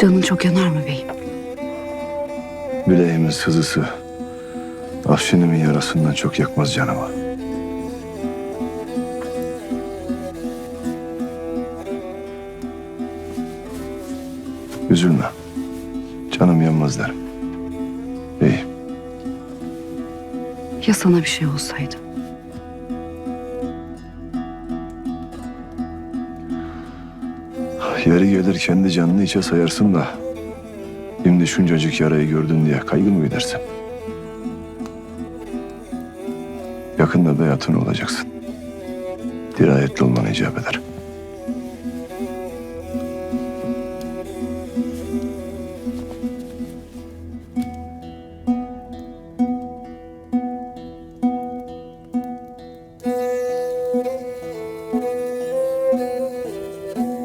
Canın çok yanar mı beyim? Bileğimin sızısı Afşinimin yarasından çok yakmaz canımı. Üzülme. Canım yanmaz derim. İyi. Ya sana bir şey olsaydı? Yeri gelir kendi canını içe sayarsın da... ...şimdi şuncacık yarayı gördün diye kaygı mı gidersin? Yakında da yatın olacaksın. Dirayetli olman icap eder.